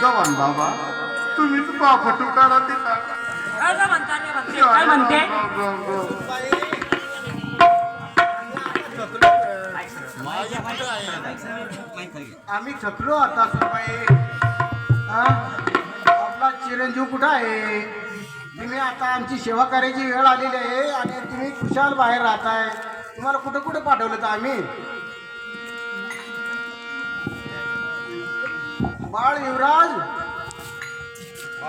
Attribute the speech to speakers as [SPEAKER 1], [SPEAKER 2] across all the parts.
[SPEAKER 1] जवान बाबा तुम्हीच बाप टुकारा दिला.
[SPEAKER 2] काय म्हणते?
[SPEAKER 3] आम्ही थकलो आता सुनबाई हा? आपला चिरंजीव कुठं आहे? तुम्ही आता आमची सेवा करायची वेळ आलेली आहे आणि तुम्ही खुशाल बाहेर राहताय. तुम्हाला कुठं कुठं पाठवलं तर आम्ही? बाळ युवराज?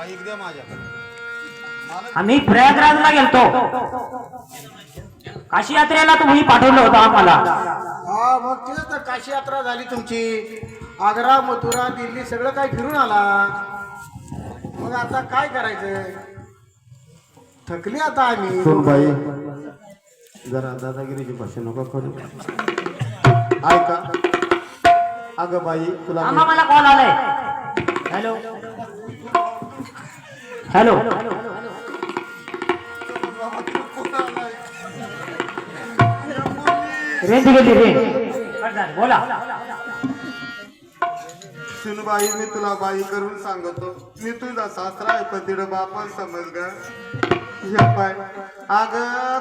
[SPEAKER 1] एकदा माझ्याकडे.
[SPEAKER 2] आम्ही प्रयागराजला गेलतो. काशी यात्रेला तुम्ही पाठवलं होतं आम्हाला.
[SPEAKER 3] हा मग तेच तर काशी यात्रा झाली तुमची. आग्रा मथुरा दिल्ली सगळं काय फिरून आला. मग आता काय करायचं? थकली आता आम्ही.
[SPEAKER 1] बाई. जरा दादागिरीची भाषा नको करू. ऐका. अगं बाई तुला
[SPEAKER 2] आम्हा मला कॉल आलाय. हॅलो. हॅलो. रेंज गेली रेंज. बोला.
[SPEAKER 1] सुनबाई मी तुला बाई करून सांगतो. मी तुझा सासरा आहे पण तिकडं बापा समज ग हे पाय. अग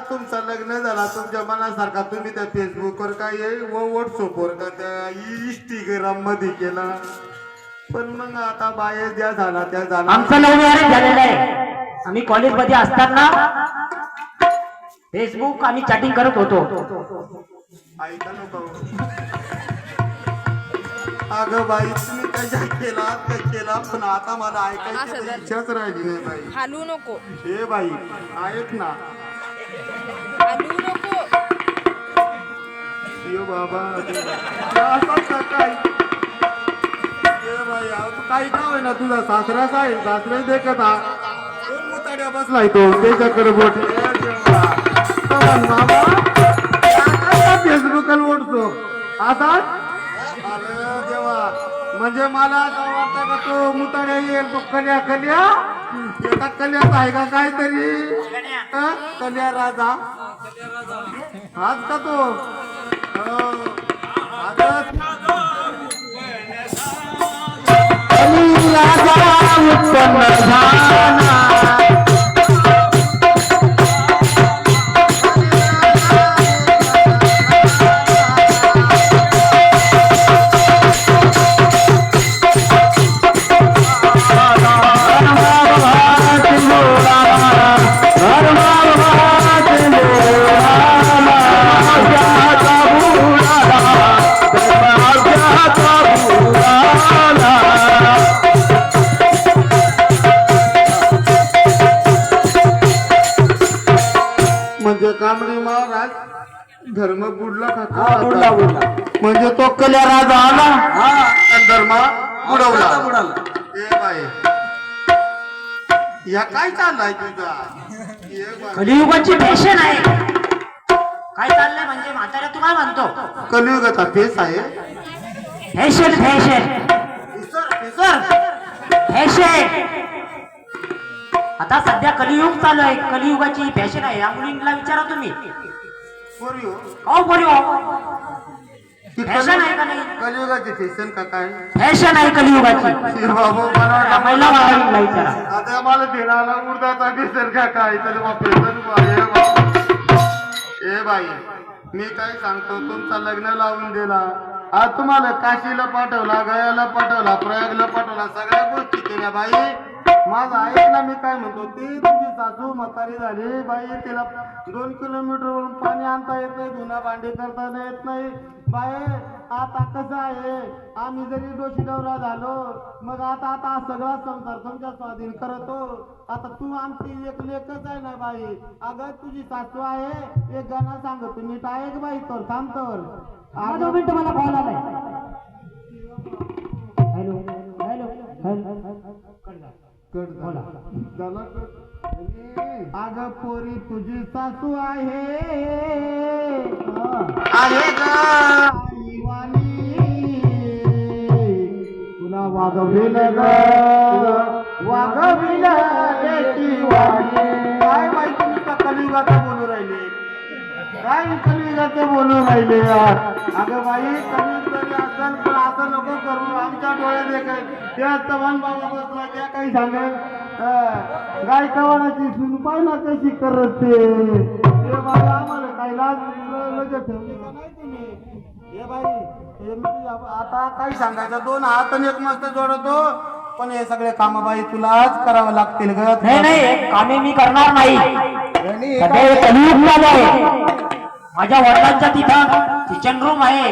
[SPEAKER 1] तुमचं लग्न झाला तुमच्या मनासारखा तुम्ही त्या फेसबुकवर काय व व्हॉट्सअपवर का त्या इंस्टाग्राममध्ये केला? पण मग आता बाय ज्या झाला त्या झाला
[SPEAKER 2] आमचं लव्ह मॅरेज झालेलं आहे. आम्ही कॉलेजमध्ये असताना फेसबुक आणि चॅटिंग करत होतो.
[SPEAKER 1] ऐका नको अगं बाई तुम्ही कशा केला ते केला पण आता मला ऐकायची इच्छाच राहिली नाही बाई.
[SPEAKER 4] हालू नको.
[SPEAKER 1] हे बाई ऐक ना.
[SPEAKER 4] हालू नको.
[SPEAKER 1] यो बाबा असं काय? ए बाई तू काही का होईना तुझा? सासराच आहे सासरा देखत हा. दोन मुताड्या बसलाय तो? त्याच्याकडे बोट. बाबा फेसबुकला ओढतो? आता? अरे देवा. म्हणजे मला असं वाटतं का तो मुताड्या येईल तो कल्या कल्या एका कल्याचा आहे का काहीतरी? हा? कल्या राजा. हाच का तो? हो. कांबळे महाराज धर्म बुडला का?
[SPEAKER 3] बुडला बुडला.
[SPEAKER 1] म्हणजे तो कल्या राजा आला? आणि धर्म बुडवला.
[SPEAKER 3] बुडाला?
[SPEAKER 1] ए बाई. या काय चाललाय तुझा? बाई.
[SPEAKER 2] कलियुगाची फॅशन आहे. काय चाललंय म्हणजे म्हाताऱ्या तू काय म्हणतो?
[SPEAKER 1] कलियुगाचा फेस आहे.
[SPEAKER 2] Fashion fashion. फॅशन. आता सध्या कलियुग चालू आहे. कलियुगाची फॅशन आहे. या मुलींना विचारा तुम्ही.
[SPEAKER 1] पोरी हो.
[SPEAKER 2] हो
[SPEAKER 1] ती
[SPEAKER 2] फॅशन आहे का नाही?
[SPEAKER 1] कलियुगाची फॅशन का काय?
[SPEAKER 2] फॅशन आहे कलियुगाची.
[SPEAKER 1] ए बाबू मला
[SPEAKER 2] या महिला बाळांना विचारा.
[SPEAKER 1] आता मला देणारा उडदाचा दिसेल का काय? तर फॅशन ए बाई. ए बाई मी काय सांगतो? तुमचा लग्न लावून दिला. आज तुम्हाला काशीला पाठवला गयाला पाठवला प्रयागला पाठवला. सगळ्या गोष्टी केल्या बाई. माझं ऐक ना मी काय म्हणतो ती तुमची सासू म्हातारी झाली. बाई तिला दोन किलोमीटर वरून पाणी आणता येत नाही धुना भांडी करता येत नाही. बाई आता कसं आहे? आम्ही जरी दोषी डवरा झालो मग आता आता सगळा संसार तुमच्या स्वाधीन करतो. आता तू आमची एक लेखच आहे ना बाई. अगं तुझी सासू आहे. एक गाणं सांगतो मी टायक बाई तर थांब तर.
[SPEAKER 2] हा, मला कॉल आलाय हॅलो हॅलो.
[SPEAKER 1] कट झाला. झाला पोरी तुझी सासू आहे. तुला वागविल ग. वागविल काय माहिती नुसता कलियुगाचा बोलू राहिले? काय कलियुगाचे बोलू राहिले अगं बाई कलियुग तरी डोळे देखत त्या चव्हाण बाबा बसला त्या काही सांगेल अं, गाय कवानाची सून पाय ना कशी करत ते? हे बाई आम्हाला काही लाज ल- लज्जत ठेवली का नाही तुम्ही? बाई मी आता काही सांगायचं दोन हात आणि एक मस्त जोडतो. पण हे सगळे काम बाई तुलाच करावं लागतील ग.
[SPEAKER 2] नाही नाही कामे मी करणार नाही. माझ्या वडिलांच्या तिथं किचन रूम आहे.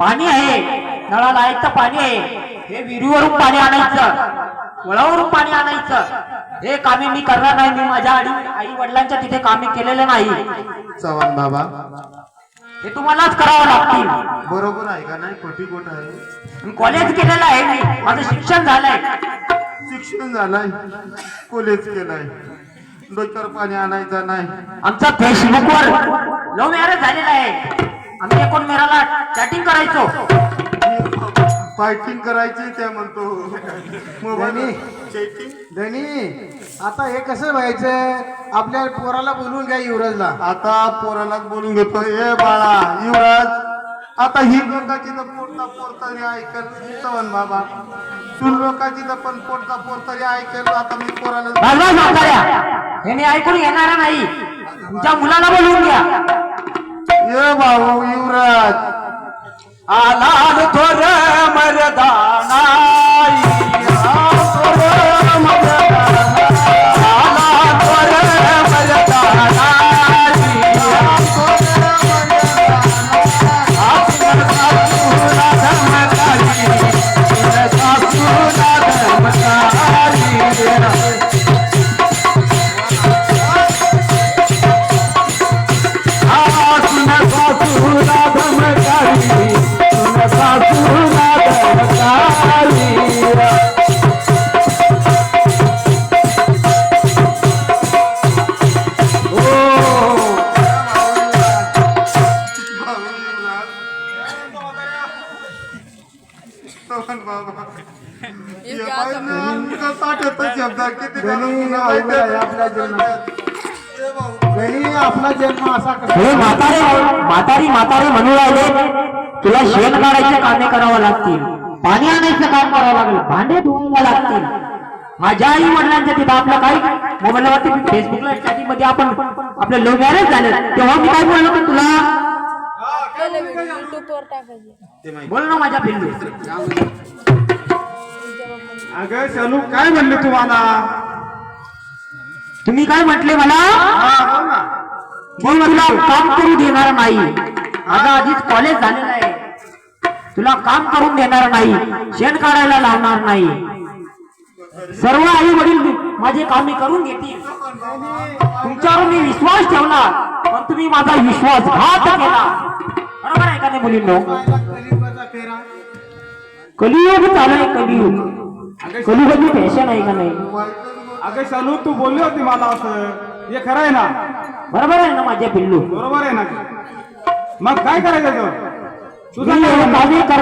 [SPEAKER 2] पाणी आहे. नळाला एक तर पाणी आहे. हे विहिरीवरून पाणी आणायचं. वळावरून पाणी आणायचं. हे कामे मी करणार नाही. मी माझ्या आई आई वडिलांच्या तिथे कामे केलेले नाही.
[SPEAKER 1] चव्हाण बाबा.
[SPEAKER 2] हे तुम्हालाच करावं लागतील.
[SPEAKER 1] बरोबर आहे का नाही? खोटी गोट आहे.
[SPEAKER 2] मी कॉलेज केलेलं आहे मी. माझं शिक्षण झालंय.
[SPEAKER 1] शिक्षण झालंय. कॉलेज केलाय. डोक्यावर पाणी आणायचं नाही.
[SPEAKER 2] आमचा फेसबुकवर लव्ह मॅरेज झालेला आहे. आम्ही एकूण मेराला चॅटिंग करायचो.
[SPEAKER 1] फायटिंग करायची ते म्हणतो. मोबाईल
[SPEAKER 3] धनी.
[SPEAKER 1] चॅटिंग
[SPEAKER 3] धनी आता हे कसं व्हायचं आपल्या पोराला बोलवून घ्या युवराजला.
[SPEAKER 1] आता पोरालाच बोलून घेतो. ए बाळा युवराज आता ही लोकांची तर पोटता पोरतरी ऐकेल चव्हाण बाबा. तू लोकांची तर पण पोटता पोरतरी ऐकेल आता मी पोराला
[SPEAKER 2] हे मी ऐकून घेणार नाही. तुमच्या मुलाला बोलवून घ्या.
[SPEAKER 1] ए भाऊ युवराज.
[SPEAKER 2] आला थोर
[SPEAKER 1] भाऊ
[SPEAKER 3] आपला जन्म असा कसा
[SPEAKER 2] हे। म्हातारे म्हातारी म्हातारी म्हणू राहिले तुला शेण काढायचे कामे करावं लागतील पाणी आणायचं काम करावं लागेल भांडे धुवायला लागतील. माझ्या आई वडिलांच्या तिथं आपलं काही मोबाईलवरती फेसबुकला चॅटिंगमध्ये आपण आपलं लव्ह मॅरेज झालं तेव्हा मी काय बोललो तुला बोल ना माझ्या पिल्लू.
[SPEAKER 1] अगं शालू काय म्हणले तुम्हाला
[SPEAKER 2] तुम्ही काय म्हटले मला? मी तुला काम करू देणार नाही. माझं आधीच कॉलेज झालेलं आहे. तुला काम करून देणार नाही. शेण काढायला लावणार नाही. सर्व आई वडील माझे कामे करून घेतील. तुमच्यावर मी विश्वास ठेवला पण तुम्ही माझा विश्वासघात केला. बरोबर आहे का नाही मुलींनो? कलियुग चालू आहे कलियुग. कलियुगाची फॅशन आहे का नाही?
[SPEAKER 5] अगं शालू तू बोलली होती मला असं. हे खरं आहे ना?
[SPEAKER 2] बरोबर आहे ना माझे पिल्लू?
[SPEAKER 5] बरोबर आहे ना? मग काय करायचं तुझं काय
[SPEAKER 2] कर